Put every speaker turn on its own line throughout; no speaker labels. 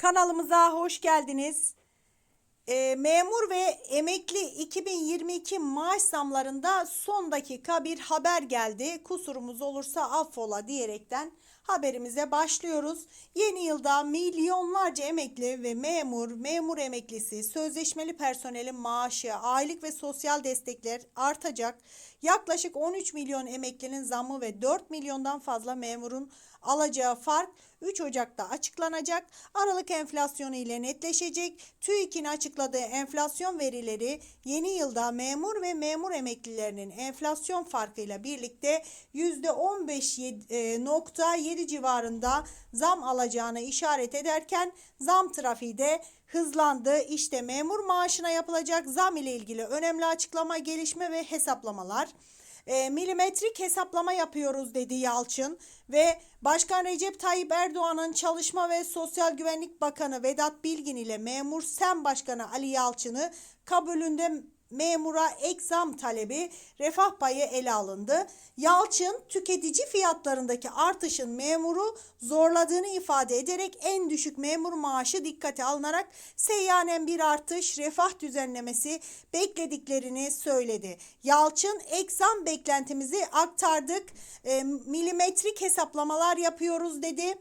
Kanalımıza hoş geldiniz. Ee, memur ve emekli 2022 maaş zamlarında son dakika bir haber geldi. Kusurumuz olursa affola diyerekten haberimize başlıyoruz. Yeni yılda milyonlarca emekli ve memur, memur emeklisi, sözleşmeli personelin maaşı, aylık ve sosyal destekler artacak. Yaklaşık 13 milyon emeklinin zammı ve 4 milyondan fazla memurun alacağı fark 3 Ocak'ta açıklanacak. Aralık enflasyonu ile netleşecek. TÜİK'in açıkladığı enflasyon verileri yeni yılda memur ve memur emeklilerinin enflasyon farkıyla birlikte %15.7 civarında zam alacağını işaret ederken zam trafiği de hızlandı. İşte memur maaşına yapılacak zam ile ilgili önemli açıklama, gelişme ve hesaplamalar e, milimetrik hesaplama yapıyoruz dedi Yalçın ve Başkan Recep Tayyip Erdoğan'ın Çalışma ve Sosyal Güvenlik Bakanı Vedat Bilgin ile Memur Sen Başkanı Ali Yalçın'ı kabulünde memura ek zam talebi refah payı ele alındı. Yalçın tüketici fiyatlarındaki artışın memuru zorladığını ifade ederek en düşük memur maaşı dikkate alınarak seyyanen bir artış refah düzenlemesi beklediklerini söyledi. Yalçın ek zam beklentimizi aktardık e, milimetrik hesaplamalar yapıyoruz dedi.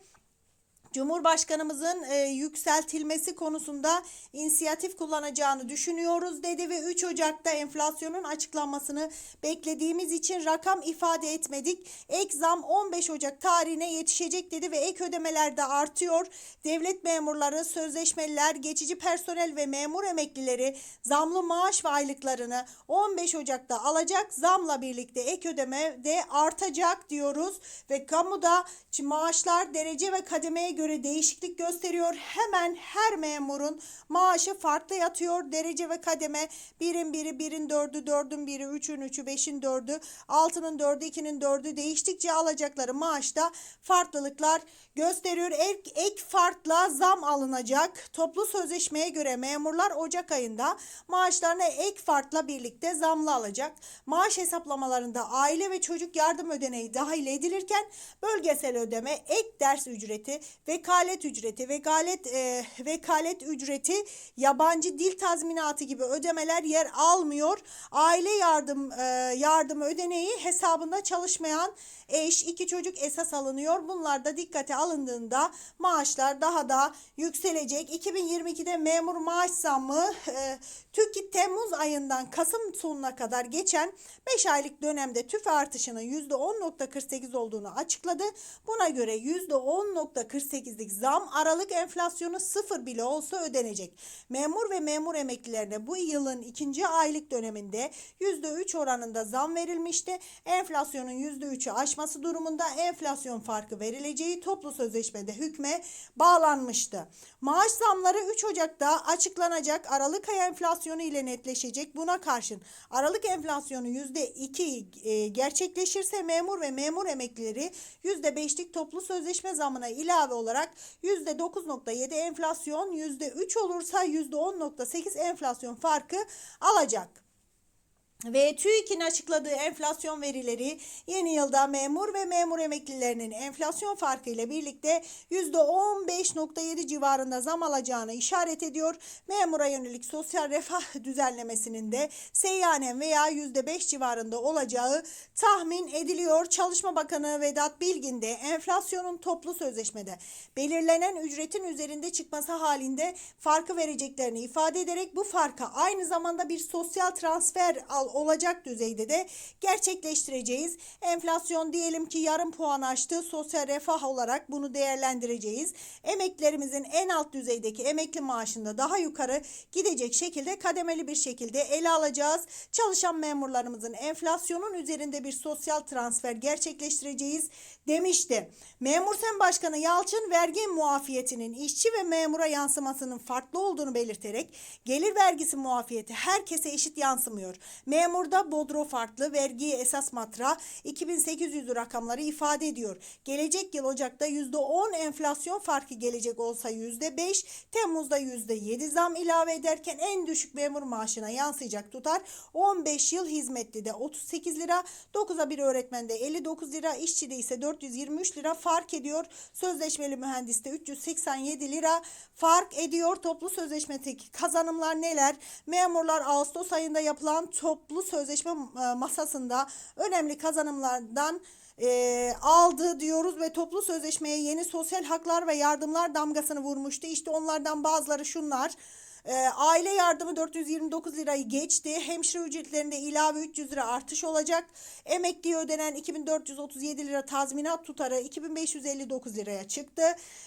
Cumhurbaşkanımızın e, yükseltilmesi konusunda inisiyatif kullanacağını düşünüyoruz dedi ve 3 Ocak'ta enflasyonun açıklanmasını beklediğimiz için rakam ifade etmedik. Ek zam 15 Ocak tarihine yetişecek dedi ve ek ödemeler de artıyor. Devlet memurları, sözleşmeliler, geçici personel ve memur emeklileri zamlı maaş ve aylıklarını 15 Ocak'ta alacak. Zamla birlikte ek ödeme de artacak diyoruz ve kamuda maaşlar derece ve kademeye göre değişiklik gösteriyor. Hemen her memurun maaşı farklı yatıyor. Derece ve kademe birin biri, birin dördü, dördün biri, üçün üçü, beşin dördü, altının dördü, ikinin dördü değiştikçe alacakları maaşta farklılıklar gösteriyor. Ek, ek farkla zam alınacak. Toplu sözleşmeye göre memurlar Ocak ayında maaşlarına ek farkla birlikte zamlı alacak. Maaş hesaplamalarında aile ve çocuk yardım ödeneği dahil edilirken bölgesel ödeme, ek ders ücreti, vekalet ücreti, vekalet e, vekalet ücreti, yabancı dil tazminatı gibi ödemeler yer almıyor. Aile yardım e, yardım ödeneği hesabında çalışmayan eş, iki çocuk esas alınıyor. Bunlar da dikkate alındığında maaşlar daha da yükselecek. 2022'de memur maaş zammı e, TÜİK Temmuz ayından Kasım sonuna kadar geçen 5 aylık dönemde tüfe artışının %10.48 olduğunu açıkladı. Buna göre %10.48'lik zam Aralık enflasyonu sıfır bile olsa ödenecek. Memur ve memur emeklilerine bu yılın ikinci aylık döneminde %3 oranında zam verilmişti. Enflasyonun %3'ü aşması durumunda enflasyon farkı verileceği toplu sözleşmede hükme bağlanmıştı. Maaş zamları 3 Ocak'ta açıklanacak. Aralık ayı enflasyonu ile netleşecek. Buna karşın Aralık enflasyonu %2 e, gerçekleşirse memur ve memur emeklileri %5'lik toplu sözleşme zamına ilave olarak %9.7 enflasyon, %3 olursa %10.8 enflasyon farkı alacak. Ve TÜİK'in açıkladığı enflasyon verileri yeni yılda memur ve memur emeklilerinin enflasyon farkı ile birlikte %15.7 civarında zam alacağını işaret ediyor. Memura yönelik sosyal refah düzenlemesinin de seyyanen veya %5 civarında olacağı tahmin ediliyor. Çalışma Bakanı Vedat Bilgin de enflasyonun toplu sözleşmede belirlenen ücretin üzerinde çıkması halinde farkı vereceklerini ifade ederek bu farka aynı zamanda bir sosyal transfer al olacak düzeyde de gerçekleştireceğiz. Enflasyon diyelim ki yarım puan aştı. Sosyal refah olarak bunu değerlendireceğiz. Emeklerimizin en alt düzeydeki emekli maaşında daha yukarı gidecek şekilde kademeli bir şekilde ele alacağız. Çalışan memurlarımızın enflasyonun üzerinde bir sosyal transfer gerçekleştireceğiz demişti. Memur Sen Başkanı Yalçın vergi muafiyetinin işçi ve memura yansımasının farklı olduğunu belirterek gelir vergisi muafiyeti herkese eşit yansımıyor. Memur Memurda bodro farklı vergi esas matra 2800 rakamları ifade ediyor. Gelecek yıl Ocak'ta %10 enflasyon farkı gelecek olsa %5, Temmuz'da %7 zam ilave ederken en düşük memur maaşına yansıyacak tutar 15 yıl hizmetli de 38 lira, 9'a 1 öğretmende 59 lira, işçide ise 423 lira fark ediyor. Sözleşmeli mühendiste 387 lira fark ediyor. Toplu sözleşmedeki kazanımlar neler? Memurlar Ağustos ayında yapılan toplu sözleşme e, masasında önemli kazanımlardan e, aldı diyoruz ve toplu sözleşmeye yeni sosyal haklar ve yardımlar damgasını vurmuştu. İşte onlardan bazıları şunlar. E, aile yardımı 429 lirayı geçti. Hemşire ücretlerinde ilave 300 lira artış olacak. Emekliye ödenen 2437 lira tazminat tutarı 2559 liraya çıktı.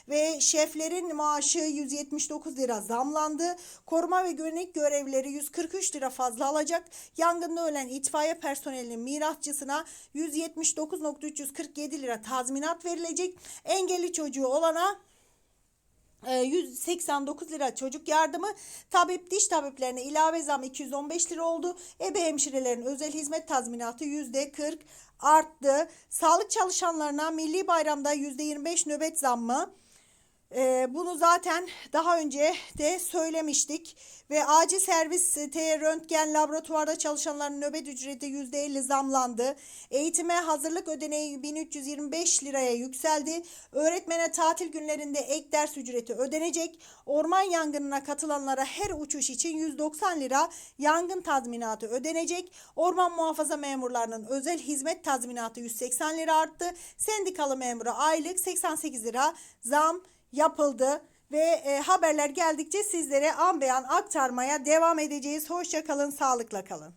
Ve şeflerin maaşı 179 lira zamlandı. Koruma ve güvenlik görevlileri 143 lira fazla alacak. Yangında ölen itfaiye personelinin mirasçısına 179.347 lira tazminat verilecek. Engelli çocuğu olana 189 lira çocuk yardımı, tabip diş tabiplerine ilave zam 215 lira oldu. Ebe hemşirelerin özel hizmet tazminatı %40 arttı. Sağlık çalışanlarına milli bayramda %25 nöbet zammı. Ee, bunu zaten daha önce de söylemiştik ve acil servis e, T röntgen laboratuvarda çalışanların nöbet ücreti %50 zamlandı. Eğitime hazırlık ödeneği 1325 liraya yükseldi. Öğretmene tatil günlerinde ek ders ücreti ödenecek. Orman yangınına katılanlara her uçuş için 190 lira yangın tazminatı ödenecek. Orman muhafaza memurlarının özel hizmet tazminatı 180 lira arttı. Sendikalı memura aylık 88 lira zam yapıldı ve e, haberler geldikçe sizlere an beyan aktarmaya devam edeceğiz. Hoşça kalın, sağlıkla kalın.